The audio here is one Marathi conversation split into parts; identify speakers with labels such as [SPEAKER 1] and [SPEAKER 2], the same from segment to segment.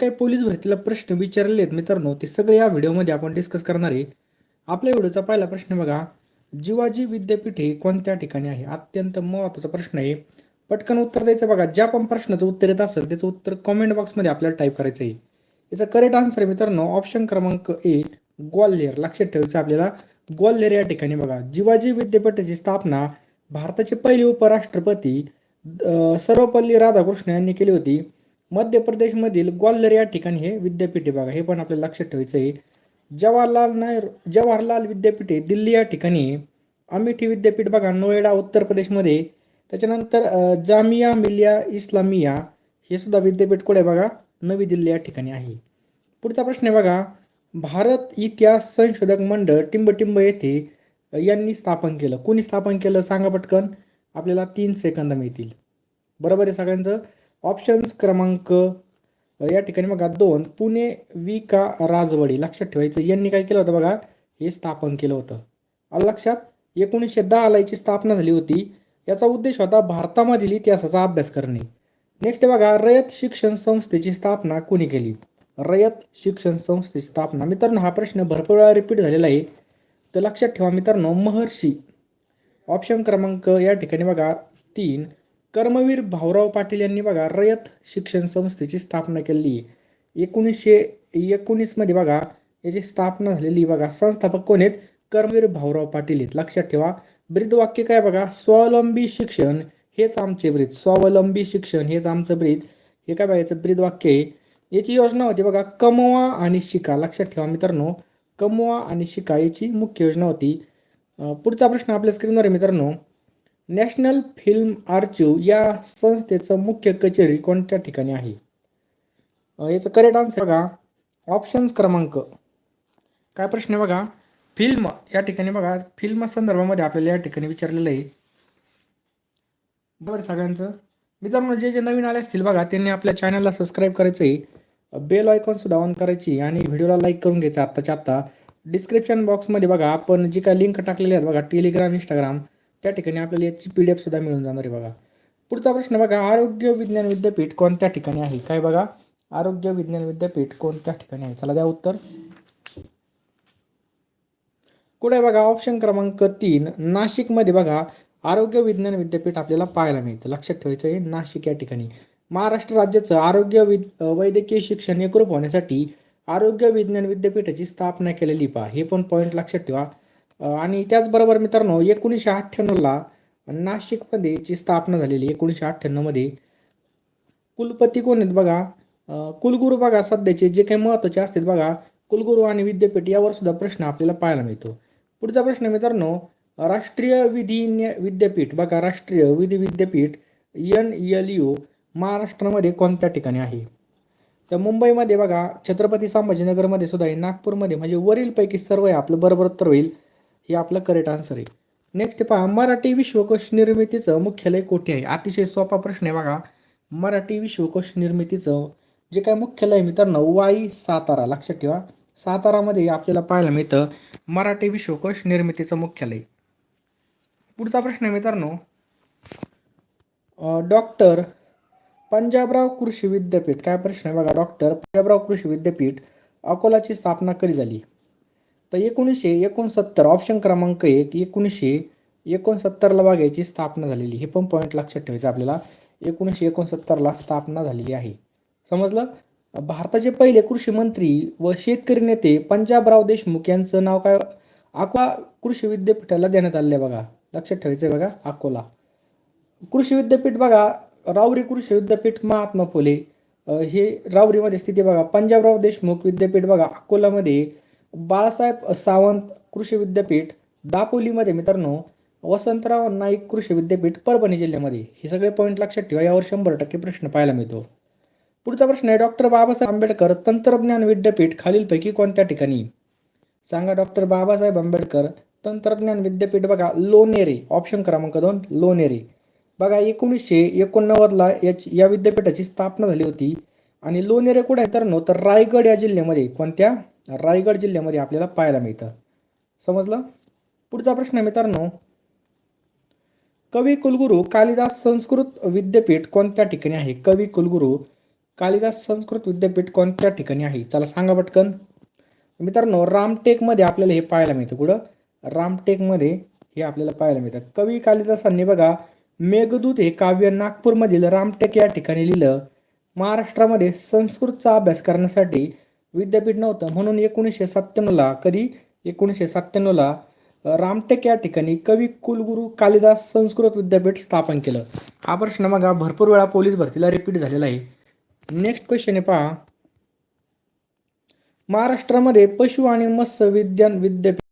[SPEAKER 1] काही पोलीस भरतीला प्रश्न विचारले आहेत मित्रांनो ते सगळे या व्हिडिओमध्ये आपण डिस्कस करणार आहे. आपल्या व्हिडिओचा पहिला प्रश्न बघा. जिवाजी विद्यापीठ हे कोणत्या ठिकाणी आहे? अत्यंत महत्त्वाचा प्रश्न आहे. पटकन उत्तर द्यायचं बघा. ज्या पण प्रश्नाचं उत्तर येत असेल त्याचं उत्तर कॉमेंट बॉक्समध्ये आपल्याला टाईप करायचं आहे. याचा करेक्ट आन्सर आहे मित्रांनो ऑप्शन क्रमांक ए ग्वाल्हेर. लक्षात ठेवायचं आपल्याला. ग्वाल्हेर या ठिकाणी बघा. जिवाजी विद्यापीठाची स्थापना भारताचे पहिले उपराष्ट्रपती सर्वपल्ली राधाकृष्ण यांनी केली होती. मध्य प्रदेशमधील ग्वाल्हेर या ठिकाणी हे विद्यापीठ आहे बघा हे पण आपल्याला लक्षात ठेवायचं आहे जवाहरलाल नेहरू जवाहरलाल विद्यापीठ दिल्ली या ठिकाणी अमेठी विद्यापीठ बघा नोएडा उत्तर प्रदेशमध्ये त्याच्यानंतर जामिया मिलिया इस्लामिया हे सुद्धा विद्यापीठ कुठे बघा नवी दिल्ली या ठिकाणी आहे. पुढचा प्रश्न आहे बघा भारत इतिहास संशोधक मंडळ टिंबटिंब येथे यांनी स्थापन केलं. कोणी स्थापन केलं? सांगा पटकन. आपल्याला तीन सेकंद मिळतील. बरोबर आहे सगळ्यांचं? ऑप्शन्स क्रमांक या ठिकाणी बघा दोन पुणे वी का राजवाडी. लक्षात ठेवायचं यांनी काय केलं होतं बघा हे स्थापन केलं होतं. आलं लक्षात? एकोणीसशे दहाला याची स्थापना झाली होती. याचा उद्देश होता भारतामधील इतिहासाचा अभ्यास करणे. नेक्स्ट बघा रयत शिक्षण संस्थेची स्थापना कोणी केली? रयत शिक्षण संस्थेची स्थापना. मित्रांनो हा प्रश्न भरपूर वेळा रिपीट झालेला आहे. तर लक्षात ठेवा मित्रांनो महर्षी. ऑप्शन क्रमांक या ठिकाणी बघा तीन कर्मवीर भाऊराव पाटील यांनी बघा रयत शिक्षण संस्थेची स्थापना केलेली एकोणीसशे एकोणीसमध्ये बघा याची स्थापना झालेली बघा संस्थापक कोण आहेत? कर्मवीर भाऊराव पाटील आहेत. लक्षात ठेवा. ब्रीद वाक्य काय बघा? स्वावलंबी शिक्षण हेच आमचे ब्रीद. स्वावलंबी शिक्षण हेच आमचं ब्रीद. हे काय बघायचं? ब्रीद वाक्य आहे. याची योजना होती बघा कमवा आणि शिका. लक्षात ठेवा मित्रांनो. कमवा आणि शिका याची मुख्य योजना होती. पुढचा प्रश्न आपल्या स्क्रीनवर आहे मित्रांनो. नॅशनल फिल्म आर्चिव्ह या संस्थेचं मुख्य कचेरी कोणत्या ठिकाणी आहे? याचं करेक्ट आन्सर बघा. ऑप्शन्स क्रमांक. काय प्रश्न आहे बघा? फिल्म या ठिकाणी बघा फिल्म संदर्भामध्ये आपल्याला या ठिकाणी विचारलेलं आहे. बरं सगळ्यांचं. मित्रांनो जे जे नवीन आले असतील बघा त्यांनी आपल्या चॅनलला सबस्क्राईब करायचं आहे. बेल आयकॉन सुद्धा ऑन करायची आणि व्हिडिओला लाईक करून घ्यायचा आत्ताच्या आत्ता. डिस्क्रिप्शन बॉक्समध्ये बघा आपण जी काय लिंक टाकलेली आहेत बघा टेलिग्राम इंस्टाग्राम त्या ठिकाणी आपल्याला याची पी डी एफ सुद्धा मिळून जाणार आहे बघा. पुढचा प्रश्न बघा आरोग्य विज्ञान विद्यापीठ कोणत्या ठिकाणी आहे? काय बघा? आरोग्य विज्ञान विद्यापीठ कोणत्या ठिकाणी आहे? चला द्या उत्तर. कुठे बघा? ऑप्शन क्रमांक तीन नाशिकमध्ये बघा. आरोग्य विज्ञान विद्यापीठ आपल्याला पाहायला मिळतं. लक्षात ठेवायचं आहे नाशिक या ठिकाणी. महाराष्ट्र राज्याचं आरोग्य विद वैद्यकीय शिक्षण एकरूप होण्यासाठी आरोग्य विज्ञान विद्यापीठाची स्थापना केलेली पहा. हे पण पॉईंट लक्षात ठेवा. आणि त्याचबरोबर मित्रांनो एकोणीसशे अठ्ठ्याण्णवला नाशिकमध्ये ची स्थापना झालेली एकोणीसशे अठ्ठ्याण्णवमध्ये कुलपती कोण आहेत बघा? कुलगुरू बघा सध्याचे जे काही महत्त्वाचे असतात बघा कुलगुरू आणि विद्यापीठ यावर सुद्धा प्रश्न आपल्याला पाहायला मिळतो. पुढचा प्रश्न मित्रांनो राष्ट्रीय विधी विद्यापीठ बघा राष्ट्रीय विधी विद्यापीठ एन एल यू महाराष्ट्रामध्ये कोणत्या ठिकाणी आहे? तर मुंबईमध्ये बघा छत्रपती संभाजीनगरमध्ये सुद्धा आहे नागपूरमध्ये म्हणजे वरीलपैकी सर्व आहे आपलं बरोबर उत्तर होईल. हे आपलं करेक्ट आन्सर आहे. नेक्स्ट पहा मराठी विश्वकोश निर्मितीचं मुख्यालय कोठे आहे? अतिशय सोपा प्रश्न आहे बघा. मराठी विश्वकोश निर्मितीचं जे काय मुख्यालय आहे मित्रांनो वाई सातारा. लक्षात ठेवा. सातारामध्ये आपल्याला पाहायला मिळतं मराठी विश्वकोश निर्मितीचं मुख्यालय. पुढचा प्रश्न आहे मित्रांनो. डॉक्टर पंजाबराव कृषी विद्यापीठ. काय प्रश्न आहे बघा डॉक्टर पंजाबराव कृषी विद्यापीठ अकोलाची स्थापना कधी झाली? तर एकोणीसशे एकोणसत्तर ऑप्शन क्रमांक एक एकोणीसशे एकोणसत्तरला बागायची स्थापना झालेली. हे पण पॉईंट लक्षात ठेवायचं आपल्याला. एकोणीसशे एकोणसत्तरला स्थापना झालेली आहे. समजलं? भारताचे पहिले कृषी मंत्री व शेतकरी नेते पंजाबराव देशमुख यांचं नाव काय? अकोला कृषी विद्यापीठाला देण्यात आलेलं आहे बघा. लक्षात ठेवायचं आहे बघा अकोला. कृषी विद्यापीठ बघा रावरी कृषी विद्यापीठ महात्मा फुले. हे रावरीमध्ये स्थिती बघा. पंजाबराव देशमुख विद्यापीठ बघा अकोलामध्ये बाळासाहेब सावंत कृषी विद्यापीठ दापोलीमध्ये मित्रांनो वसंतराव नाईक कृषी विद्यापीठ परभणी जिल्ह्यामध्ये. हे सगळे पॉईंट लक्षात ठेवा यावर शंभर टक्के प्रश्न पाहायला मिळतो. पुढचा प्रश्न आहे डॉक्टर बाबासाहेब आंबेडकर तंत्रज्ञान विद्यापीठ खालीलपैकी कोणत्या ठिकाणी? सांगा डॉक्टर बाबासाहेब आंबेडकर तंत्रज्ञान विद्यापीठ बघा लोनेरे ऑप्शन क्रमांक दोन लोनेरे बघा एकोणीसशे एकोणनव्वदला याची या विद्यापीठाची स्थापना झाली होती. आणि लोनेरे कुठे आहे तर नो तर रायगड या जिल्ह्यामध्ये. कोणत्या? रायगड जिल्ह्यामध्ये आपल्याला पाहायला मिळतं. समजलं? पुढचा प्रश्न आहे मित्रांनो. कवी कुलगुरू कालिदास संस्कृत विद्यापीठ कोणत्या ठिकाणी आहे? कवी कुलगुरू कालिदास संस्कृत विद्यापीठ कोणत्या ठिकाणी आहे? चला सांगा पटकन. मित्रांनो रामटेकमध्ये आपल्याला हे पाहायला मिळतं. कुठं? रामटेकमध्ये हे आपल्याला पाहायला मिळतं. कवी कालिदासांनी बघा मेघदूत हे काव्य नागपूरमधील रामटेक या ठिकाणी लिहिलं. महाराष्ट्रामध्ये संस्कृतचा अभ्यास करण्यासाठी विद्यापीठ नव्हतं. म्हणून एकोणीसशे सत्त्याण्णवला कधी एकोणीसशे सत्त्याण्णवला रामटेक या ठिकाणी कवी कुलगुरू कालिदास संस्कृत विद्यापीठ स्थापन केलं. हा प्रश्न बघा भरपूर वेळा पोलीस भरतीला रिपीट झालेला आहे. नेक्स्ट क्वेश्चन आहे पहा. महाराष्ट्रामध्ये पशु आणि मत्स्य विज्ञान विद्यापीठ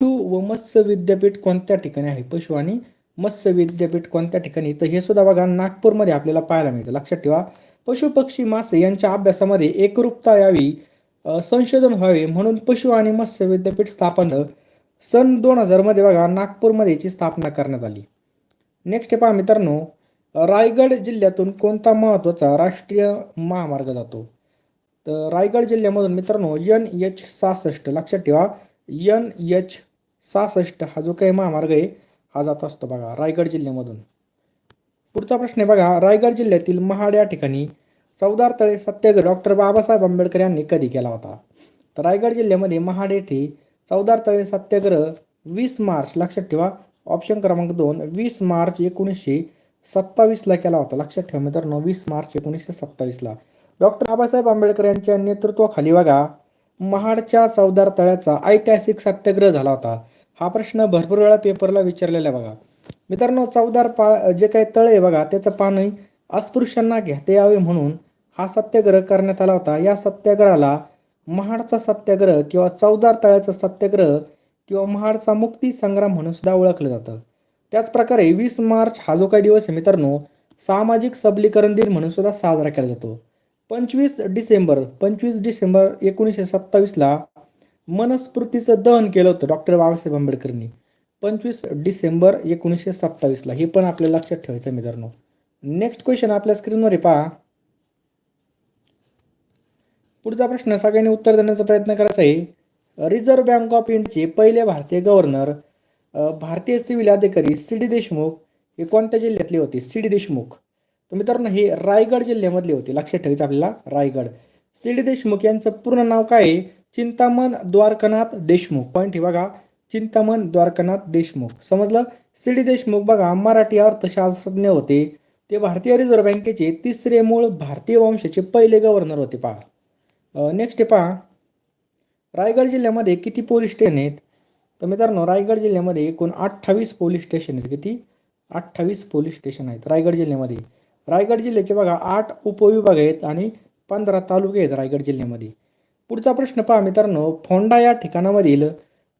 [SPEAKER 1] पशु व मत्स्य विद्यापीठ कोणत्या ठिकाणी आहे? पशु आणि मत्स्य विद्यापीठ कोणत्या ठिकाणी? तर हे सुद्धा बघा नागपूरमध्ये आपल्याला पाहायला मिळतं. लक्षात ठेवा. पशुपक्षी मासे यांच्या अभ्यासामध्ये एकरूपता यावी संशोधन व्हावे म्हणून पशु आणि मत्स्य विद्यापीठ स्थापन सन दोन हजारमध्ये बघा नागपूरमध्ये याची स्थापना करण्यात आली. नेक्स्ट पहा मित्रांनो रायगड जिल्ह्यातून कोणता महत्त्वाचा राष्ट्रीय महामार्ग जातो? तर रायगड जिल्ह्यामधून मित्रांनो एन एच सहासष्ट लक्षात ठेवा एन एच सहासष्ट हा जो काही महामार्ग आहे हा जात असतो बघा रायगड जिल्ह्यामधून. पुढचा प्रश्न आहे बघा रायगड जिल्ह्यातील महाड या ठिकाणी चौदार तळे सत्याग्रह डॉक्टर बाबासाहेब आंबेडकर यांनी कधी केला होता? तर रायगड जिल्ह्यामध्ये महाड येथे चौदार तळे सत्याग्रह वीस मार्च लक्षात ठेवा ऑप्शन क्रमांक दोन वीस मार्च एकोणीसशे सत्तावीसला केला होता. लक्षात ठेवा मित्रांनो वीस मार्च एकोणीसशे सत्तावीसला डॉक्टर बाबासाहेब आंबेडकर यांच्या नेतृत्वाखाली बघा महाडच्या चौदार तळ्याचा ऐतिहासिक सत्याग्रह झाला होता. हा प्रश्न भरपूर वेळा पेपरला विचारलेला आहे बघा. मित्रांनो चौदार पा जे काही तळ आहे बघा त्याचं पाणी अस्पृश्यांना घेता यावे म्हणून हा सत्याग्रह करण्यात आला होता. या सत्याग्रहाला महाडचा सत्याग्रह किंवा चौदार तळ्याचा सत्याग्रह किंवा महाडचा मुक्ती संग्राम म्हणून सुद्धा ओळखलं जातं. त्याचप्रकारे वीस मार्च हा जो काही दिवस आहे मित्रांनो सामाजिक सबलीकरण दिन म्हणून सुद्धा साजरा केला जातो. पंचवीस डिसेंबर पंचवीस डिसेंबर एकोणीसशे सत्तावीसला मनस्फूर्तीचं दहन केलं होतं डॉक्टर बाबासाहेब आंबेडकरांनी. पंचवीस डिसेंबर एकोणीसशे सत्तावीसला. हे पण आपल्याला लक्षात ठेवायचं आहे मित्रांनो. नेक्स्ट क्वेश्चन आपल्या स्क्रीनवर आहे पहा. पुढचा प्रश्न सगळ्यांनी उत्तर देण्याचा प्रयत्न करायचा आहे. रिझर्व्ह बँक ऑफ इंडियाचे पहिले भारतीय गव्हर्नर भारतीय सिव्हिल अधिकारी सी डी देशमुख हे कोणत्या जिल्ह्यातले होते? C D Deshmukh. तर मित्रांनो हे रायगड जिल्ह्यामधले होते. लक्षात ठेवायचं आपल्याला रायगड. सी डी देशमुख यांचं पूर्ण नाव काय आहे? चिंतामण द्वारकानाथ देशमुख. पॉईंट हे बघा. चिंतामण द्वारकानाथ देशमुख. समजलं? सी डी देशमुख बघा मराठी अर्थशास्त्रज्ञ होते. ते भारतीय रिझर्व्ह बँकेचे तिसरे मूळ भारतीय वंशाचे पहिले गव्हर्नर होते पहा. नेक्स्ट पहा. रायगड जिल्ह्यामध्ये किती पोलीस स्टेशन आहेत? तर मित्रांनो रायगड जिल्ह्यामध्ये एकूण अठ्ठावीस पोलीस स्टेशन आहेत. किती? अठ्ठावीस पोलीस स्टेशन आहेत रायगड जिल्ह्यामध्ये. रायगड जिल्ह्याचे बघा आठ उपविभाग आहेत आणि पंधरा तालुके आहेत रायगड जिल्ह्यामध्ये. पुढचा प्रश्न पहा मित्रांनो. फोंडा या ठिकाणामधील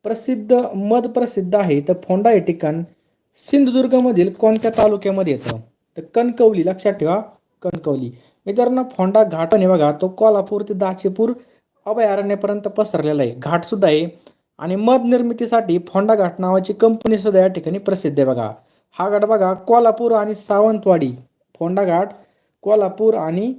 [SPEAKER 1] प्रसिद्ध मध प्रसिद्ध आहे. तर फोंडा हे ठिकाण सिंधुदुर्गमधील कोणत्या तालुक्यामध्ये येतं? तर कणकवली लक्षात ठेवा कणकवली. मित्रांनो फोंडा घाट आणि बघा तो कोल्हापूर ते दाचेपूर अभयारण्यापर्यंत पसरलेला आहे. घाट सुद्धा आहे. आणि मध निर्मितीसाठी फोंडा घाट नावाची कंपनी सुद्धा या ठिकाणी प्रसिद्ध आहे बघा. हा घाट बघा कोल्हापूर आणि सावंतवाडी. फोंडा घाट कोल्हापूर आणि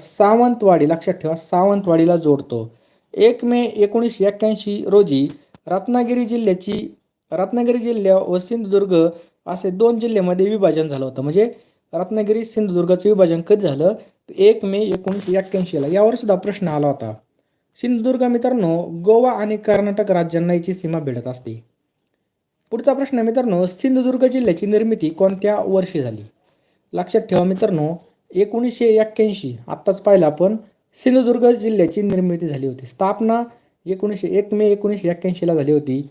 [SPEAKER 1] सावंतवाडी लक्षात ठेवा सावंतवाडीला जोडतो. एक मे एकोणीसशे एक्क्याऐंशी रोजी रत्नागिरी जिल्ह्याची रत्नागिरी जिल्हा व सिंधुदुर्ग असे दोन जिल्ह्यामध्ये विभाजन झालं होतं. म्हणजे रत्नागिरी सिंधुदुर्गाचं विभाजन कधी झालं? एक मे एकोणीसशे एक्क्याऐंशीला. यावर सुद्धा प्रश्न आला होता. सिंधुदुर्ग मित्रांनो गोवा आणि कर्नाटक राज्यांना याची सीमा भिडत असते. पुढचा प्रश्न मित्रांनो सिंधुदुर्ग जिल्ह्याची निर्मिती कोणत्या वर्षी झाली? लक्षात ठेवा मित्रांनो एकोणीसशे एक्क्याऐंशी. आत्ताच पाहिलं आपण सिंधुदुर्ग जिल्ह्याची निर्मिती झाली होती. स्थापना एकोणीसशे एक मे एकोणीसशे एक्क्याऐंशीला झाली होती.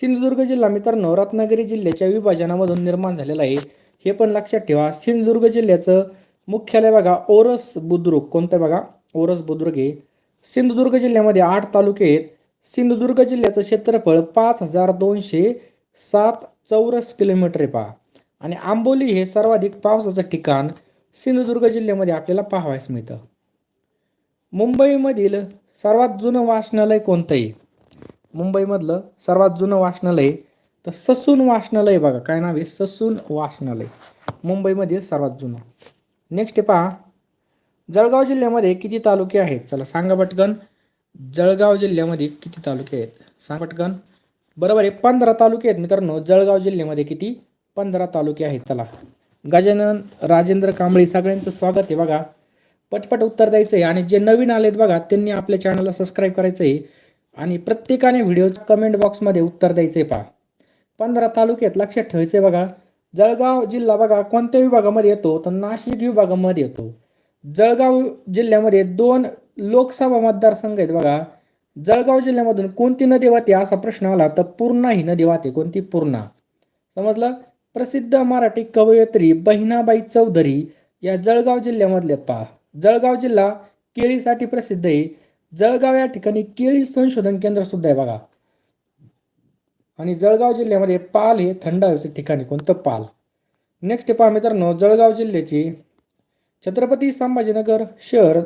[SPEAKER 1] सिंधुदुर्ग जिल्हा मित्रांनो रत्नागिरी जिल्ह्याच्या विभाजनामधून निर्माण झालेला आहे. हे पण लक्षात ठेवा सिंधुदुर्ग जिल्ह्याचं मुख्यालय बघा ओरस बुद्रुक. कोणतं बघा? ओरस बुद्रुक आहे सिंधुदुर्ग जिल्ह्यामध्ये आठ तालुके आहेत. सिंधुदुर्ग जिल्ह्याचं क्षेत्रफळ पाच हजार दोनशे सात चौरस किलोमीटर आहे पहा. आणि आंबोली हे सर्वाधिक पावसाचं ठिकाण सिंधुदुर्ग जिल्ह्यामध्ये आपल्याला पाहावयास मिळतं. मुंबईमधील सर्वात जुनं वाचनालय कोणतंही मुंबईमधलं सर्वात जुनं वाचनालय तर ससून वाचनालय बघा काय नाव आहे? ससून वाचनालय मुंबईमध्ये सर्वात जुनं. नेक्स्ट आहे पहा जळगाव जिल्ह्यामध्ये किती तालुके आहेत? चला सांगा पटकन. जळगाव जिल्ह्यामध्ये किती तालुके आहेत? सांगा पटकन. बरोबर आहे पंधरा तालुके आहेत मित्रांनो. जळगाव जिल्ह्यामध्ये किती? पंधरा तालुके आहेत. चला. गजानन राजेंद्र कांबळे सगळ्यांचं स्वागत आहे बघा. पटपट उत्तर द्यायचं आहे आणि जे नवीन आलेत बघा त्यांनी आपल्या चॅनलला सबस्क्राईब करायचं आहे आणि प्रत्येकाने व्हिडिओ कमेंट बॉक्समध्ये उत्तर द्यायचं आहे पहा. पंधरा तालुक्यात लक्षात ठेवायचं आहे बघा. जळगाव जिल्हा बघा कोणत्या विभागामध्ये येतो? तर नाशिक विभागामध्ये येतो. जळगाव जिल्ह्यामध्ये दोन लोकसभा मतदारसंघ आहेत बघा. जळगाव जिल्ह्यामधून कोणती नदी वाहते असा प्रश्न आला तर पूर्णा ही नदी वाहते. कोणती? पूर्णा. समजलं? प्रसिद्ध मराठी कवयित्री बहिणाबाई चौधरी या जळगाव जिल्ह्यामधल्या पहा. जळगाव जिल्हा केळीसाठी प्रसिद्ध आहे. जळगाव या ठिकाणी केळी संशोधन केंद्र सुद्धा आहे बघा. आणि जळगाव जिल्ह्यामध्ये पाल हे थंड हवेचे ठिकाणी कोणतं पाल? नेक्स्ट पहा मित्रांनो जळगाव जिल्ह्याची छत्रपती संभाजीनगर शहर.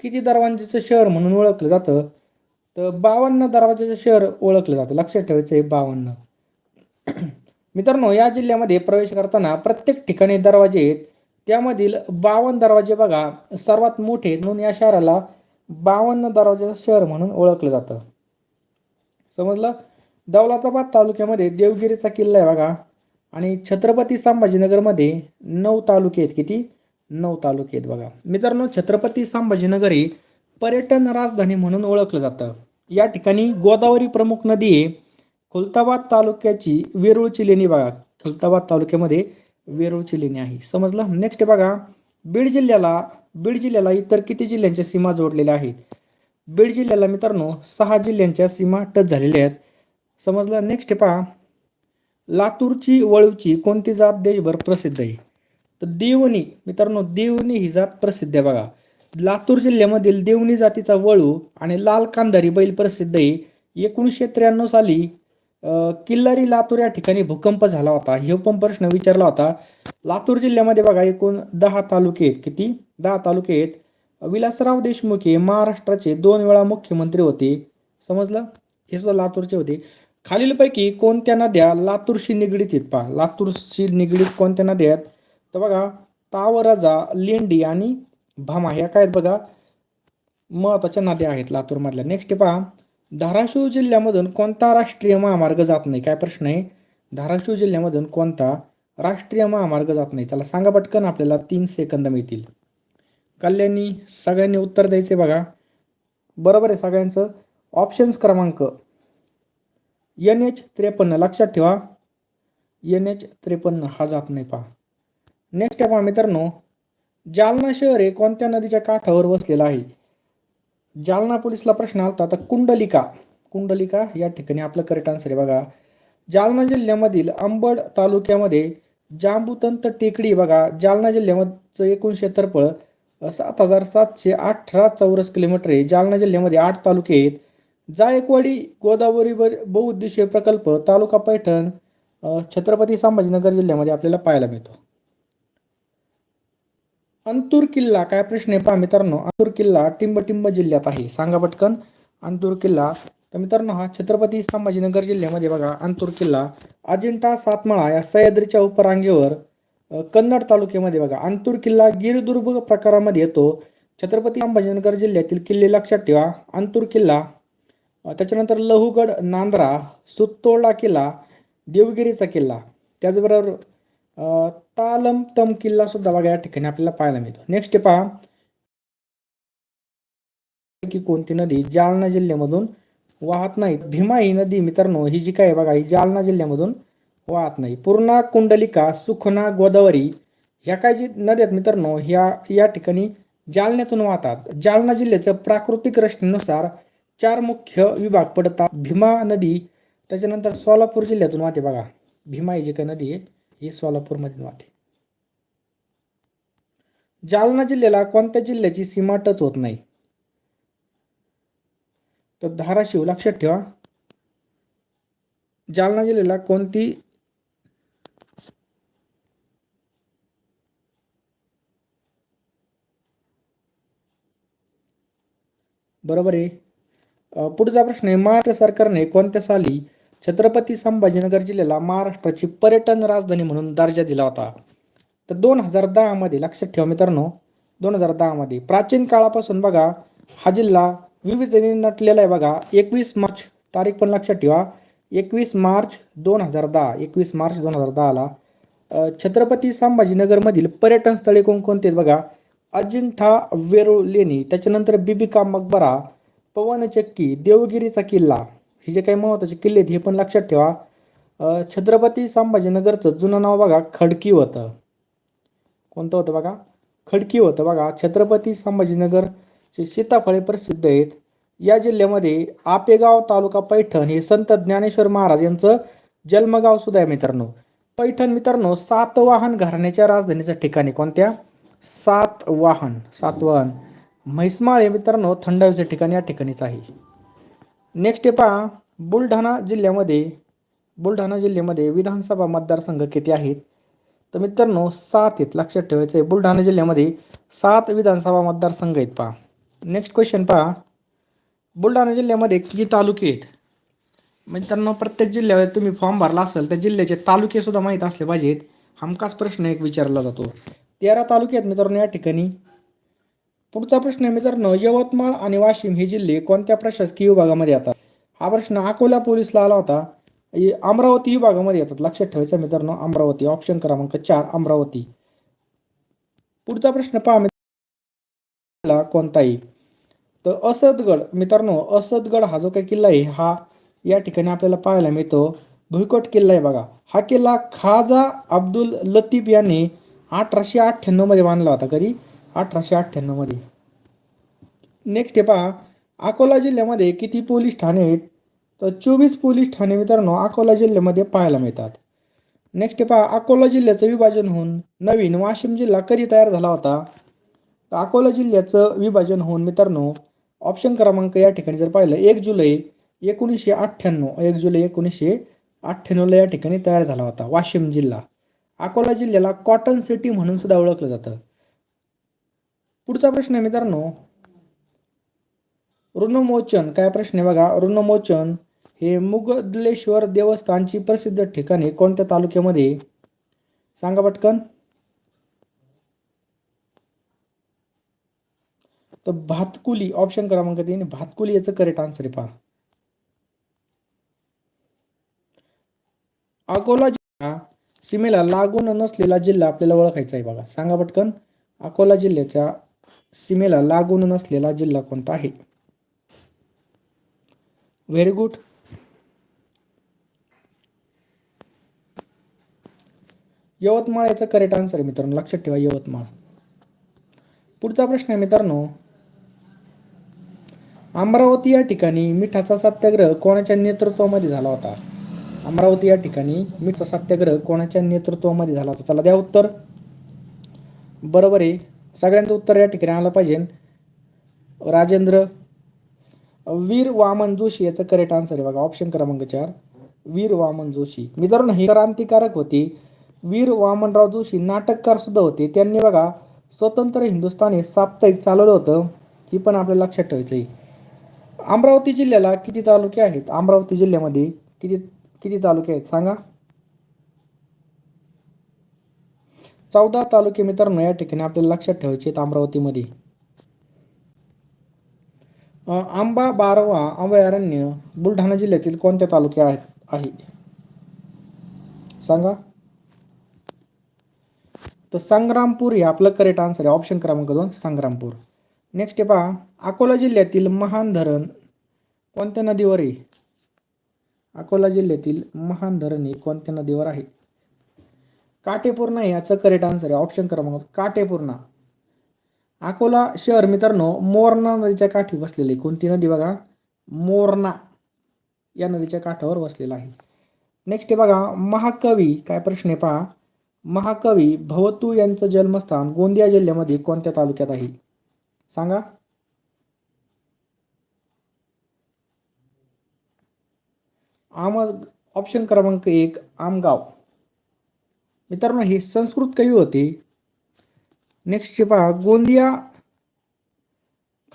[SPEAKER 1] किती दरवाजेचं शहर म्हणून ओळखलं जातं? तर बावन्न दरवाजेचं शहर ओळखलं जातं. लक्षात ठेवायचं आहे बावन्न. मित्रांनो या जिल्ह्यामध्ये प्रवेश करताना प्रत्येक ठिकाणी दरवाजे आहेत. त्यामधील बावन्न दरवाजे बघा सर्वात मोठे म्हणून या शहराला बावन्न दरवाजाचं शहर म्हणून ओळखलं जातं. समजलं? दौलताबाद तालुक्यामध्ये देवगिरीचा किल्ला आहे बघा. आणि छत्रपती संभाजीनगरमध्ये नऊ तालुके आहेत. किती? नऊ तालुके आहेत बघा. मित्रांनो छत्रपती संभाजीनगर ही पर्यटन राजधानी म्हणून ओळखलं जातं. या ठिकाणी गोदावरी प्रमुख नदी आहे. खुलताबाद तालुक्याची वेरूळची लेणी बघा. खुलताबाद तालुक्यामध्ये वेरूळची लेणी आहे. समजलं? नेक्स्ट बघा. बीड जिल्ह्याला बीड जिल्ह्याला इतर किती जिल्ह्यांच्या सीमा जोडलेल्या आहेत? बीड जिल्ह्याला मित्रांनो सहा जिल्ह्यांच्या सीमा टच झालेल्या आहेत. समजलं? नेक्स्ट पहा. लातूरची वळूची कोणती जात देशभर प्रसिद्ध आहे? तर देवणी मित्रांनो देवणी ही जात प्रसिद्ध आहे बघा. लातूर जिल्ह्यामधील देवणी जातीचा वळू आणि लाल कांधारी बैल प्रसिद्ध आहे. एकोणीसशे त्र्याण्णव साली किल्लारी लातूर या ठिकाणी भूकंप झाला होता. हे पण प्रश्न विचारला होता. लातूर जिल्ह्यामध्ये बघा एकूण दहा तालुके आहेत. किती? दहा तालुके आहेत. विलासराव देशमुख हे महाराष्ट्राचे दोन वेळा मुख्यमंत्री होते. समजलं? हे सुद्धा लातूरचे होते. खालीलपैकी कोणत्या नद्या लातूरशी निगडीत आहेत? पहा लातूरशी निगडीत कोणत्या नद्या आहेत? तर बघा तावराजा लेंडी आणि भामा ह्या काय आहेत बघा? महत्त्वाच्या नद्या आहेत लातूरमधल्या. नेक्स्ट पहा. धाराशिव जिल्ह्यामधून कोणता राष्ट्रीय महामार्ग जात नाही? काय प्रश्न आहे? धाराशिव जिल्ह्यामधून कोणता राष्ट्रीय महामार्ग जात नाही? चला सांगा पटकन आपल्याला तीन सेकंद मिळतील. कल्याणी सगळ्यांनी उत्तर द्यायचे बघा. बरोबर आहे सगळ्यांचं? ऑप्शन्स क्रमांक एन एच त्रेपन्न. लक्षात ठेवा. एन एच त्रेपन्न हा जात नाही पहा. नेक्स्ट पहा मित्रांनो जालना शहर हे कोणत्या नदीच्या काठावर वसलेलं आहे? जालना पोलीसला प्रश्न आला तर कुंडलिका कुंडलिका या ठिकाणी आपलं करेक्ट आन्सर आहे बघा. जालना जिल्ह्यामधील अंबड तालुक्यामध्ये जांबूतंत टेकडी बघा. जालना जिल्ह्यामधचं एकूण क्षेत्रफळ सात हजार सातशे अठरा चौरस किलोमीटर आहे. जालना जिल्ह्यामध्ये आठ तालुके आहेत. जायकवाडी गोदावरीवर बहुउद्देशीय प्रकल्प तालुका पैठण छत्रपती संभाजीनगर जिल्ह्यामध्ये आपल्याला पाहायला मिळतो. अंतूर किल्ला काय प्रश्न आहे पहा मित्रांनो? अंतूर किल्ला टिंबटिंब जिल्ह्यात आहे. सांगा पटकन. अंतूर किल्ला तर मित्रांनो हा छत्रपती संभाजीनगर जिल्ह्यामध्ये बघा अंतूर किल्ला अजिंठा सातमाळा या सह्याद्रीच्या उपरांगेवर कन्नड तालुक्यामध्ये बघा अंतूर किल्ला गिरदुर्ग प्रकारामध्ये येतो. छत्रपती संभाजीनगर जिल्ह्यातील किल्ले लक्षात ठेवा. अंतूर किल्ला त्याच्यानंतर लहुगड नांद्रा सुत्तोडा किल्ला देवगिरीचा किल्ला. त्याचबरोबर तालम तालमतम किल्ला सुद्धा बघा या ठिकाणी आपल्याला पाहायला मिळतो. नेक्स्ट पहा. की कोणती नदी? जालना जिल्ह्यामधून वाहत नाही. भीमा ही नदी मित्रांनो ही जी काय आहे बघा ही जालना जिल्ह्यामधून वाहत नाही. पूर्णा कुंडलिका सुखना गोदावरी ह्या काय जी नद्या आहेत मित्रांनो ह्या या ठिकाणी जालन्यातून वाहतात. जालना जिल्ह्याचं प्राकृतिक रचनेनुसार चार मुख्य विभाग पडतात. भीमा नदी त्याच्यानंतर सोलापूर जिल्ह्यातून वाहते बघा. भीमा ही जी काय नदी आहे ही सोलापूरमधील माती जालना जिल्ह्याला कोणत्या जिल्ह्याची सीमा टच होत नाही? तर धाराशिव लक्षात ठेवा. जालना जिल्ह्याला कोणती बरोबर आहे. पुढचा प्रश्न आहे महाराष्ट्र सरकारने कोणत्या साली छत्रपती संभाजीनगर जिल्ह्याला महाराष्ट्राची पर्यटन राजधानी म्हणून दर्जा दिला होता. तर दोन हजार दहामध्ये लक्षात ठेवा मित्रांनो दोन हजार दहामध्ये प्राचीन काळापासून बघा हा जिल्हा विविधतेने नटलेला आहे बघा. एकवीस मार्च तारीख पण लक्षात ठेवा. एकवीस मार्च दोन हजार दहा एकवीस मार्च दोन हजार दहाला छत्रपती संभाजीनगरमधील पर्यटन स्थळे कोणकोणते आहेत बघा? अजिंठा वेरूळ लेणी त्याच्यानंतर बिबिका मकबरा पवनचक्की देवगिरीचा किल्ला हे जे काही महत्त्वाचे किल्ले आहेत हे पण लक्षात ठेवा. छत्रपती संभाजीनगरचं जुनं नाव बघा खडकी होतं. कोणतं होतं बघा? खडकी होतं बघा. छत्रपती संभाजीनगरचे सीताफळे प्रसिद्ध आहेत. या जिल्ह्यामध्ये आपेगाव तालुका पैठण हे संत ज्ञानेश्वर महाराज यांचं जन्मगाव सुद्धा आहे मित्रांनो. पैठण मित्रांनो सातवाहन घराण्याच्या राजधानीच्या ठिकाणी कोणत्या? सातवाहन सातवाहन म्हैसमाळ हे मित्रांनो थंड हवेच्या ठिकाणी या ठिकाणीच आहे. नेक्स्ट आहे पहा बुलढाणा जिल्ह्यामध्ये बुलढाणा जिल्ह्यामध्ये विधानसभा मतदारसंघ किती आहेत? तर मित्रांनो सात आहेत. लक्षात ठेवायचं आहे बुलढाणा जिल्ह्यामध्ये सात विधानसभा मतदारसंघ आहेत पहा. नेक्स्ट क्वेश्चन पहा. बुलढाणा जिल्ह्यामध्ये किती तालुके आहेत? मित्रांनो प्रत्येक जिल्ह्यावर तुम्ही फॉर्म भरला असेल त्या जिल्ह्याचे तालुके सुद्धा माहीत असले पाहिजेत. हमखास प्रश्न एक विचारला जातो. तेरा तालुके आहेत मित्रांनो या ठिकाणी. पुढचा प्रश्न आहे मित्रांनो यवतमाळ आणि वाशिम हे जिल्हे कोणत्या प्रशासकीय विभागामध्ये येतात? हा प्रश्न अकोला पोलीसला आला होता. अमरावती विभागामध्ये येतात. लक्षात ठेवायचा मित्रांनो अमरावती ऑप्शन क्रमांक चार अमरावती. पुढचा प्रश्न पहा मित्र कोणताही. तर असदगड मित्रांनो असदगड हा जो काही किल्ला आहे हा या ठिकाणी आपल्याला पाहायला मिळतो. भुईकोट किल्ला आहे बघा. हा किल्ला खाजा अब्दुल लतीफ यांनी अठराशे अठ्ठ्याण्णवमध्ये बांधला होता. कधी? अठराशे अठ्ठ्याण्णवमध्ये नेक्स्ट हे पहा अकोला जिल्ह्यामध्ये किती पोलीस ठाणे आहेत? तर चोवीस पोलीस ठाणे मित्रांनो अकोला जिल्ह्यामध्ये पाहायला मिळतात. नेक्स्ट आहे पहा अकोला जिल्ह्याचं विभाजन होऊन नवीन वाशिम जिल्हा कधी तयार झाला होता? तर अकोला जिल्ह्याचं विभाजन होऊन मित्रांनो ऑप्शन क्रमांक या ठिकाणी जर पाहिलं एक जुलै एकोणीसशे अठ्ठ्याण्णव एक जुलै एकोणीसशे अठ्ठ्याण्णवला या ठिकाणी तयार झाला होता वाशिम जिल्हा. अकोला जिल्ह्याला कॉटन सिटी म्हणून सुद्धा ओळखलं जातं. पुढचा प्रश्न आहे मित्रांनो. ऋणमोचन काय प्रश्न आहे बघा? ऋणमोचन हे मुगदलेश्वर देवस्थानची प्रसिद्ध ठिकाणे कोणत्या तालुक्यामध्ये? सांगा पटकन. तर भातकुली ऑप्शन क्रमांक तीन. भातकुली याचं करेक्ट आन्सर आहे पहा. अकोला जिल्हा सीमेला लागून नसलेला जिल्हा आपल्याला ओळखायचा आहे बघा. सांगा पटकन. अकोला जिल्ह्याचा सीमेला लागून नसलेला जिल्हा कोणता आहे? व्हेरी गुड यवतमाळ याचं करेक्ट आन्सर आहे मित्रांनो. लक्षात ठेवा यवतमाळ. पुढचा प्रश्न आहे मित्रांनो. अमरावती या ठिकाणी मिठाचा सत्याग्रह कोणाच्या नेतृत्वामध्ये झाला होता? अमरावती या ठिकाणी मिठाचा सत्याग्रह कोणाच्या नेतृत्वामध्ये झाला होता? चला द्या उत्तर. बरोबर आहे. सगळ्यांचं उत्तर या ठिकाणी आलं पाहिजे. राजेंद्र वीर वामन जोशी याचं करेक्ट आन्सर आहे बघा ऑप्शन क्रमांक चार. वीर वामन जोशी. मित्रांनो हे क्रांतिकारक होते. वीर वामनराव जोशी नाटककार सुद्धा होते. त्यांनी बघा स्वतंत्र हिंदुस्थान हे साप्ताहिक चालवलं होतं. ही पण आपल्याला लक्षात ठेवायचं आहे. अमरावती जिल्ह्याला किती तालुके आहेत? अमरावती जिल्ह्यामध्ये किती किती तालुके आहेत? सांगा. चौदा तालुके मित्रांनो या ठिकाणी आपल्याला लक्षात ठेवायचे आहेत अमरावतीमध्ये. आंबा बारवा अभयारण्य बुलढाणा जिल्ह्यातील कोणत्या तालुके आहेत? आहे. सांगा. तर संग्रामपूर हे आपलं करेक्ट आन्सर आहे. ऑप्शन क्रमांक दोन संग्रामपूर. नेक्स्ट आहे पहा. अकोला जिल्ह्यातील महान धरण कोणत्या नदीवर आहे? अकोला जिल्ह्यातील महान धरण हे कोणत्या नदीवर आहे? काटेपूर्णा याचं करेक्ट आन्सर आहे. ऑप्शन क्रमांक काटेपूर्णा. अकोला शहर मित्रांनो मोरणा नदीच्या काठी बसलेली कोणती नदी बघा? मोरणा या नदीच्या काठावर बसलेला आहे. नेक्स्ट बघा महाकवी. काय प्रश्न आहे पहा. महाकवी भवतू यांचं जन्मस्थान गोंदिया जिल्ह्यामध्ये कोणत्या तालुक्यात आहे? सांगा. आम ऑप्शन क्रमांक एक आमगाव. मित्रांनो हे संस्कृत कवी होते. नेक्स्ट पहा. गोंदिया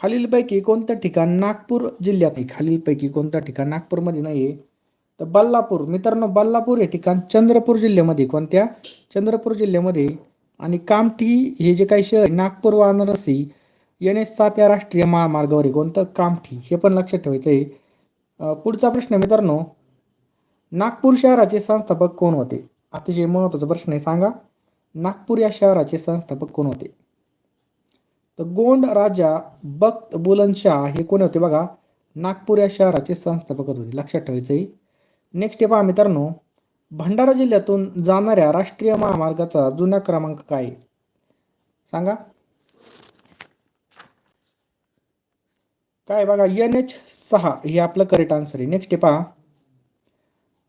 [SPEAKER 1] खालीलपैकी कोणतं ठिकाण नागपूर जिल्ह्यात आहे? खालीलपैकी कोणतं ठिकाण? नागपूरमध्ये नाही आहे तर बल्लापूर. मित्रांनो बल्लापूर हे ठिकाण चंद्रपूर जिल्ह्यामध्ये कोणत्या? चंद्रपूर जिल्ह्यामध्ये. आणि कामठी हे जे काही शहर आहे, नागपूर वाराणसी एन एस सात या राष्ट्रीय महामार्गावर आहे. कोणतं? कामठी. हे पण लक्षात ठेवायचं आहे. पुढचा प्रश्न मित्रांनो. नागपूर शहराचे संस्थापक कोण होते? अतिशय महत्त्वाचा प्रश्न आहे सांगा. नागपूर या शहराचे संस्थापक कोण होते? तर गोंड राजा बख्त बुलनशाह हे कोण होते बघा? नागपूर या शहराचे संस्थापक होते लक्षात ठेवायचं आहे. नेक्स्ट आहे पहा मित्रांनो. भंडारा जिल्ह्यातून जाणाऱ्या राष्ट्रीय महामार्गाचा जुना क्रमांक काय आहे? सांगा. काय बघा एन एच सहा हे आपलं करेक्ट आन्सर आहे. नेक्स्ट आहे पहा.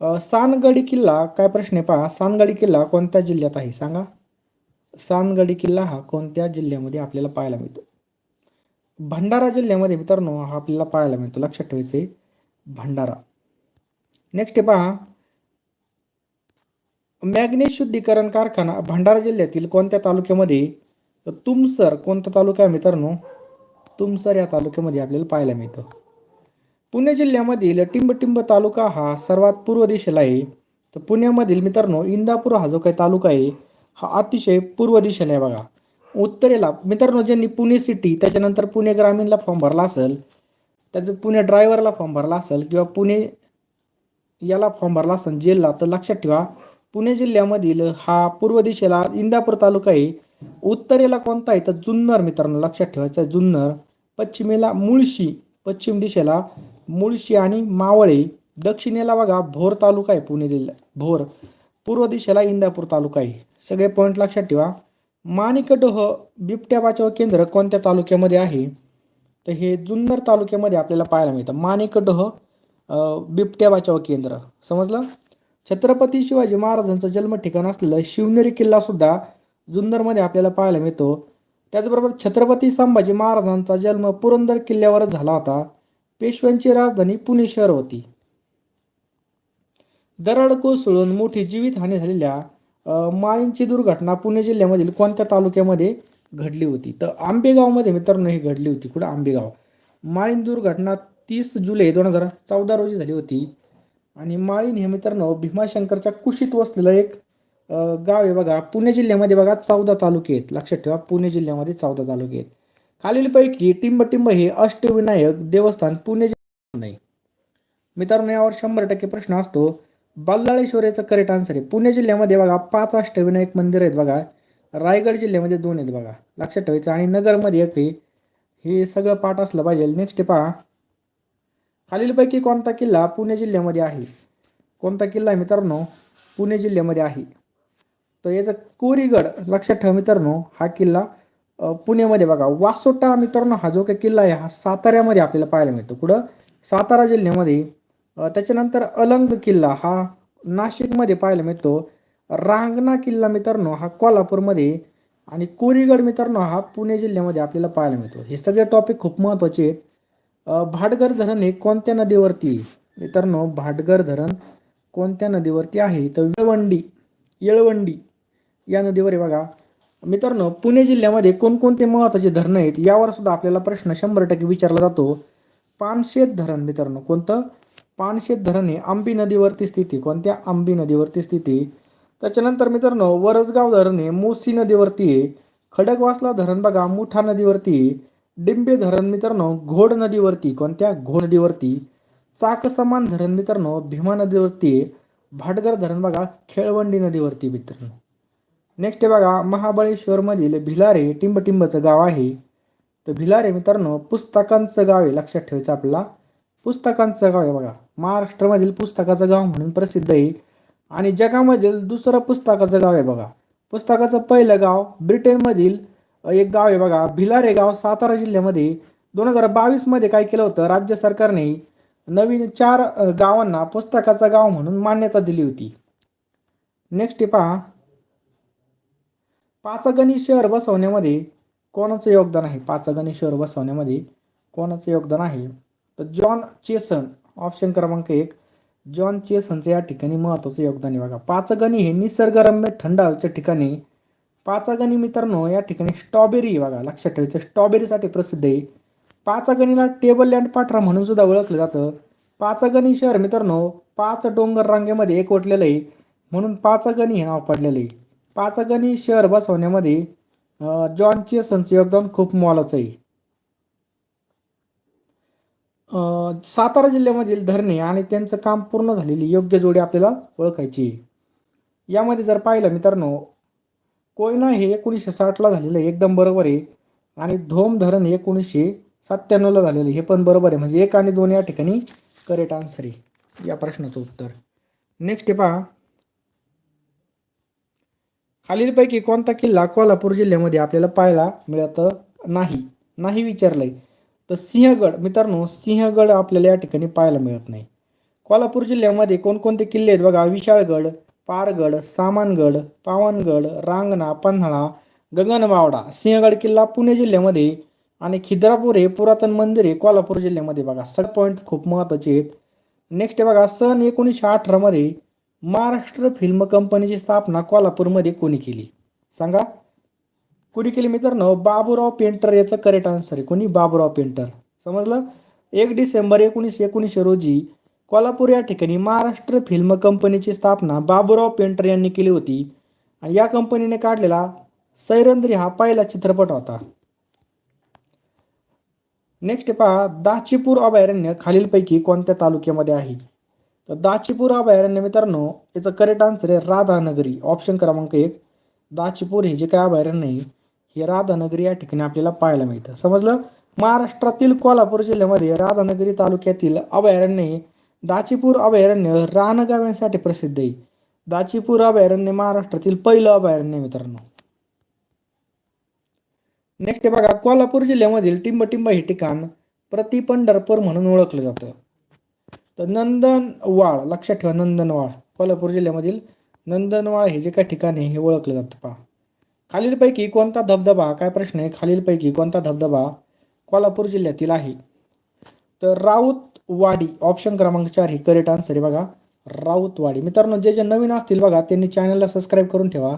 [SPEAKER 1] सानगडी किल्ला काय प्रश्न आहे पहा. सानगडी किल्ला कोणत्या जिल्ह्यात आहे? सांगा. सानगडी किल्ला हा कोणत्या जिल्ह्यामध्ये आपल्याला पाहायला मिळतो? भंडारा जिल्ह्यामध्ये मित्रांनो हा आपल्याला पाहायला मिळतो. लक्षात ठेवायचं आहे भंडारा. नेक्स्ट आहे पहा. मॅग्नेश शुद्धीकरण कारखाना भंडारा जिल्ह्यातील कोणत्या तालुक्यामध्ये? तुमसर कोणता तालुका आहे मित्रांनो? तुमसर या तालुक्यामध्ये आपल्याला पाहायला मिळतं. पुणे जिल्ह्यामधील टिंबटिंब तालुका हा सर्वात पूर्व दिशेला आहे. तर पुण्यामधील मित्रांनो इंदापूर हा जो काही तालुका आहे हा अतिशय पूर्व दिशेला आहे बघा. उत्तरेला मित्रांनो ज्यांनी पुणे सिटी त्याच्यानंतर पुणे ग्रामीणला फॉर्म भरला असेल त्याचं पुणे ड्रायव्हरला फॉर्म भरला असेल किंवा पुणे याला फॉर्म भरला असेल जेलला तर लक्षात ठेवा पुणे जिल्ह्यामधील हा पूर्व दिशेला इंदापूर तालुका आहे. उत्तरेला कोणता आहे? तर जुन्नर मित्रांनो लक्षात ठेवायचं जुन्नर. पश्चिमेला मुळशी पश्चिम दिशेला मुळशी आणि मावळे दक्षिणेला बघा भोर तालुका आहे पुणे जिल्हा भोर पूर्व दिशेला इंदापूर तालुका आहे. सगळे पॉईंट लक्षात ठेवा. माणिकडोह बिबट्या बचाव केंद्र कोणत्या तालुक्यामध्ये आहे? तर हे जुन्नर तालुक्यामध्ये आपल्याला पाहायला मिळतं. माणिकडोह बिबट्या बचाव केंद्र. समजलं? छत्रपती शिवाजी महाराजांचं जन्म ठिकाण असलेलं शिवनेरी किल्ला सुद्धा जुन्नरमध्ये आपल्याला पाहायला मिळतो. त्याचबरोबर छत्रपती संभाजी महाराजांचा जन्म पुरंदर किल्ल्यावरच झाला होता. पेशव्यांची राजधानी पुणे शहर होती. दरड कोसळून मोठी जीवितहानी झालेल्या माळींची दुर्घटना पुणे जिल्ह्यामधील कोणत्या तालुक्यामध्ये घडली होती? तर आंबेगावमध्ये मित्रांनो ही घडली होती. कुठं? आंबेगाव. माळीन दुर्घटना तीस जुलै दोन हजार चौदा रोजी झाली होती. आणि माळीन हे मित्रांनो भीमाशंकरच्या कुशीत वसलेलं एक गाव आहे बघा. पुणे जिल्ह्यामध्ये बघा चौदा तालुके आहेत. लक्षात ठेवा पुणे जिल्ह्यामध्ये चौदा तालुके आहेत. खालीलपैकी टिंबटिंब हे अष्टविनायक देवस्थान पुणे नाही. मित्रांनो यावर शंभर टक्के प्रश्न असतो. बल्लाळेश्वरीचं करेक्ट आन्सर आहे. पुणे जिल्ह्यामध्ये बघा पाच अष्टविनायक मंदिर आहेत बघा. रायगड जिल्ह्यामध्ये दोन आहेत बघा. लक्षात ठेवायचं. आणि नगरमध्ये एक हे सगळं पाठ असलं पाहिजे. नेक्स्ट पहा. खालीलपैकी कोणता किल्ला पुणे जिल्ह्यामध्ये आहे? कोणता किल्ला आहे मित्रांनो? पुणे जिल्ह्यामध्ये आहे. तर याचं कोरीगड लक्षात ठेवा मित्रांनो हा किल्ला पुण्यामध्ये बघा वासोटा मित्रांनो हा जो काही किल्ला आहे हा साताऱ्यामध्ये आपल्याला पाहायला मिळतो. कुठं? सातारा जिल्ह्यामध्ये त्याच्यानंतर अलंग किल्ला हा नाशिकमध्ये पाहायला मिळतो. रांगणा किल्ला मित्रांनो हा कोल्हापूरमध्ये आणि कोरीगड मित्रांनो हा पुणे जिल्ह्यामध्ये आपल्याला पाहायला मिळतो. हे सगळे टॉपिक खूप महत्त्वाचे आहेत. भाटघर धरण हे कोणत्या नदीवरती आहे? मित्रांनो भाटघर धरण कोणत्या नदीवरती आहे? तर येळवंडी येळवंडी या नदीवर आहे बघा. मित्रांनो पुणे जिल्ह्यामध्ये कोणकोणते महत्त्वाचे धरणं आहेत यावर सुद्धा आपल्याला प्रश्न शंभर टक्के विचारला जातो. पानशेत धरण मित्रांनो कोणतं? पानशेत धरण हे आंबी नदीवरती स्थिती कोणत्या? आंबी नदीवरती स्थिती त्याच्यानंतर मित्रांनो वरसगाव धरण हे मोसी नदीवरती आहे. खडकवासला धरण बघा मुठा नदीवरती आहे. डिंबे धरण मित्रांनो घोड नदीवरती कोणत्या? घोड नदीवरती चाकसमान धरण मित्रांनो भीमा नदीवरती आहे. भाटघर धरण बघा खेळवंडी नदीवरती मित्रांनो. नेक्स्ट बघा महाबळेश्वरमधील भिलारे टिंबटिंबचं गाव आहे. तर भिलारे मित्रांनो पुस्तकांचं गाव आहे लक्षात ठेवायचं आपल्याला. पुस्तकांचं गाव आहे बघा. महाराष्ट्रामधील पुस्तकाचं गाव म्हणून प्रसिद्ध आहे. आणि जगामधील दुसरं पुस्तकाचं गाव आहे बघा. पुस्तकाचं पहिलं गाव ब्रिटनमधील एक गाव आहे बघा. भिलारे गाव सातारा जिल्ह्यामध्ये. दोन हजार बावीसमध्ये काय केलं होतं? राज्य सरकारने नवीन चार गावांना पुस्तकाचं गाव म्हणून मान्यता दिली होती. नेक्स्ट पहा पाचगणी शहर बसवण्यामध्ये कोणाचं योगदान आहे? पाचगणी शहर बसवण्यामध्ये कोणाचं योगदान आहे? तर जॉन चेसन ऑप्शन क्रमांक एक. जॉन चेसनचं या ठिकाणी महत्त्वाचं योगदान आहे बघा. पाचगणी हे निसर्गरम्य थंड हवेच्या ठिकाणी पाचगणी मित्रांनो या ठिकाणी स्ट्रॉबेरी बघा. लक्षात ठेवायचं स्ट्रॉबेरीसाठी प्रसिद्ध आहे. पाचगणीला टेबल लँड पाठरा म्हणून सुद्धा ओळखलं जातं. पाचगणी शहर मित्रांनो पाच डोंगर रांगेमध्ये एकवटलेलं आहे. म्हणून पाचगणी हे नाव पडलेलं आहे. पाचगणी शहर बसवण्यामध्ये जॉन चेसनचं योगदान खूप मोलाचं आहे. सातारा जिल्ह्यामधील धरणे आणि त्यांचं काम पूर्ण झालेली योग्य जोडी आपल्याला ओळखायची यामध्ये जर पाहिलं मित्रांनो कोयना हे एकोणीसशे साठला झालेलं आहे एकदम बरोबर आहे. आणि धोम धरण हे एकोणीसशे सत्त्याण्णवला झालेलं हे पण बरोबर आहे. म्हणजे एक आणि दोन या ठिकाणी करेक्ट आन्सर आहे या प्रश्नाचं उत्तर. नेक्स्ट पहा खालीलपैकी कोणता किल्ला कोल्हापूर जिल्ह्यामध्ये आपल्याला पाहायला मिळत नाही? नाही विचारलंय. तर सिंहगड मित्रांनो सिंहगड आपल्याला या ठिकाणी पाहायला मिळत नाही. कोल्हापूर जिल्ह्यामध्ये कोणकोणते किल्ले आहेत बघा? विशाळगड पारगड सामानगड पावनगड रांगणा पन्हाळा गगनबावडा. सिंहगड किल्ला पुणे जिल्ह्यामध्ये आणि खिद्रापूर हे पुरातन मंदिर आहे कोल्हापूर जिल्ह्यामध्ये बघा. सगळे पॉईंट खूप महत्त्वाचे आहेत. नेक्स्ट बघा सन एकोणीसशे अठरामध्ये महाराष्ट्र फिल्म कंपनीची स्थापना कोल्हापूरमध्ये कोणी केली? सांगा. कोणी केली मित्रांनो बाबूराव पेंटर याचं करेक्ट आन्सर आहे. कोणी? बाबूराव पेंटर. समजलं? एक डिसेंबर एकोणीसशे एकोणीसशे रोजी कोल्हापूर या ठिकाणी महाराष्ट्र फिल्म कंपनीची स्थापना बाबूराव पेंटर यांनी केली होती. आणि या कंपनीने काढलेला सैरंद्री हा पहिला चित्रपट होता. नेक्स्ट पहा दाचीपूर अभयारण्य खालीलपैकी कोणत्या तालुक्यामध्ये आहे? तर दाचीपूर अभयारण्य मित्रांनो याचं करेक्ट आन्सर आहे राधानगरी. ऑप्शन क्रमांक एक दाचीपूर हे जे काय अभयारण्य आहे हे राधानगरी या ठिकाणी आपल्याला पाहायला मिळतं. समजलं? महाराष्ट्रातील कोल्हापूर जिल्ह्यामध्ये राधानगरी तालुक्यातील अभयारण्य हे दाचीपूर अभयारण्य रानगाव्यांसाठी प्रसिद्ध आहे. दाचीपूर अभयारण्य महाराष्ट्रातील पहिलं अभयारण्य मित्रांनो. नेक्स्ट बघा कोल्हापूर जिल्ह्यामधील टिंबटिंब हे ठिकाण प्रति पंढरपूर म्हणून ओळखलं जातं. तर नंदनवाळ लक्षात ठेवा नंदनवाळ कोल्हापूर जिल्ह्यामधील नंदनवाळ हे जे काही ठिकाण आहे हे ओळखलं जातं पहा. खालीलपैकी कोणता धबधबा काय प्रश्न आहे? खालीलपैकी कोणता धबधबा कोल्हापूर जिल्ह्यातील आहे? तर राऊतवाडी ऑप्शन क्रमांक चार ही करेक्ट आन्सर आहे बघा. राऊतवाडी. मित्रांनो जे जे नवीन असतील बघा त्यांनी चॅनलला सबस्क्राईब करून ठेवा.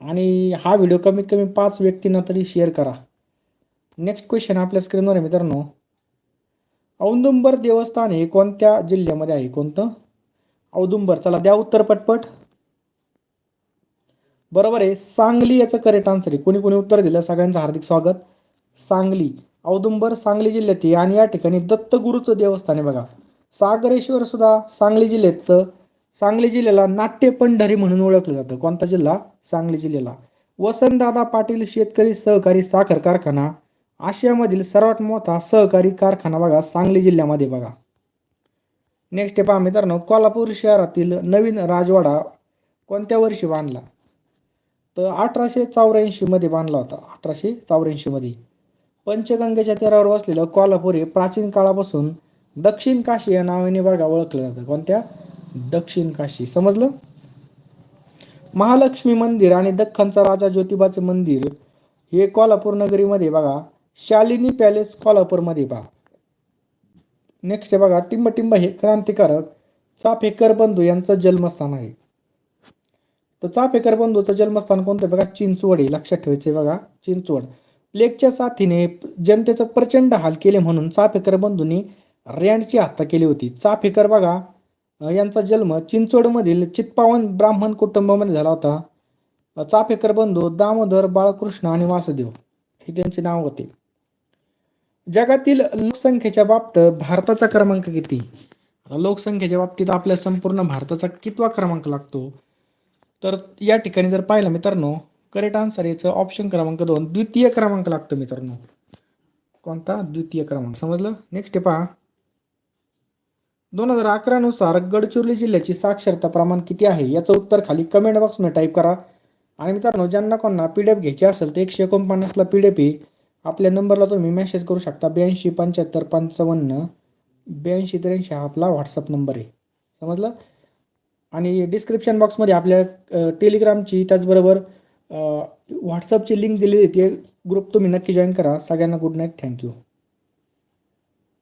[SPEAKER 1] आणि हा व्हिडिओ कमीत कमी पाच व्यक्तींना तरी शेअर करा. नेक्स्ट क्वेश्चन आपल्या स्क्रीनवर आहे मित्रांनो. औदुंबर देवस्थान हे कोणत्या जिल्ह्यामध्ये आहे? कोणतं? औदुंबर. चला द्या उत्तर पटपट. बरोबर आहे. सांगली याचं करेक्ट आन्सर आहे. कोणी कोणी उत्तर दिलं? सगळ्यांचं हार्दिक स्वागत. सांगली. औदुंबर सांगली जिल्ह्यात आहे आणि या ठिकाणी दत्तगुरूचं देवस्थान आहे बघा. सागरेश्वर सुद्धा सांगली जिल्ह्यात. सांगली जिल्ह्याला नाट्य पंढरी म्हणून ओळखलं जातं. कोणता जिल्हा? सांगली जिल्ह्याला. वसंतदादा पाटील शेतकरी सहकारी साखर कारखाना. आशियामधील सर्वात मोठा सहकारी कारखाना बघा सांगली जिल्ह्यामध्ये बघा. नेक्स्ट पहा मित्रांनो कोल्हापूर शहरातील नवीन राजवाडा कोणत्या वर्षी बांधला? तर अठराशे चौऱ्याऐंशीमध्ये बांधला होता अठराशे चौऱ्याऐंशीमध्ये पंचगंगेच्या तीरावर वसलेलं कोल्हापूर हे प्राचीन काळापासून दक्षिण काशी या नावाने बघा ओळखलं जातं. कोणत्या? दक्षिण काशी. समजलं? महालक्ष्मी मंदिर आणि दख्खनचा राजा ज्योतिबाचं मंदिर हे कोल्हापूर नगरीमध्ये बघा शालिनी पॅलेस कोल्हापूरमध्ये पहा. नेक्स्ट आहे बघा टिंबटिंब हे क्रांतिकारक चाफेकर बंधू यांचं जन्मस्थान आहे. तर चाफेकर बंधूचं जन्मस्थान कोणतं आहे बघा? चिंचवड आहे लक्षात ठेवायचं आहे बघा चिंचवड. प्लेगच्या साथीने जनतेचं प्रचंड हाल केले म्हणून चाफेकर बंधूंनी रँडची हत्या केली होती. चाफेकर बघा यांचा जन्म चिंचवडमधील चित्पावन ब्राह्मण कुटुंबामध्ये झाला होता. चाफेकर बंधू दामोदर बाळकृष्ण आणि वासुदेव हे त्यांचे नाव होते. जगातील लोकसंख्येच्या बाबतीत भारताचा क्रमांक किती? लोकसंख्येच्या बाबतीत आपल्या संपूर्ण भारताचा कितवा क्रमांक लागतो? तर या ठिकाणी जर पाहिलं मित्रांनो करेक्ट आन्सर याचं ऑप्शन क्रमांक दोन द्वितीय क्रमांक लागतो मित्रांनो. कोणता? द्वितीय क्रमांक. समजलं? नेक्स्ट पहा. दोन हजार अकरानुसार गडचिरोली जिल्ह्याची साक्षरता प्रमाण किती आहे? याचं उत्तर खाली कमेंट बॉक्समध्ये टाईप करा. आणि मित्रांनो ज्यांना कोणाला पी डी एफ घ्यायची असेल तर एकशे एकोणपन्नासला पी डी एफ आहे आपल्या नंबरला तुम्ही मेसेज करू शकता. ब्याऐंशी पंच्याहत्तर पंचावन्न ब्याऐंशी त्र्याऐंशी हा आपला व्हॉट्सअप नंबर आहे. समजलं? आणि डिस्क्रिप्शन बॉक्समध्ये आपल्या टेलिग्रामची त्याचबरोबर व्हॉट्सअपची लिंक दिलेली आहे. ते ग्रुप तुम्ही नक्की जॉईन करा. सगळ्यांना गुड नाईट थँक्यू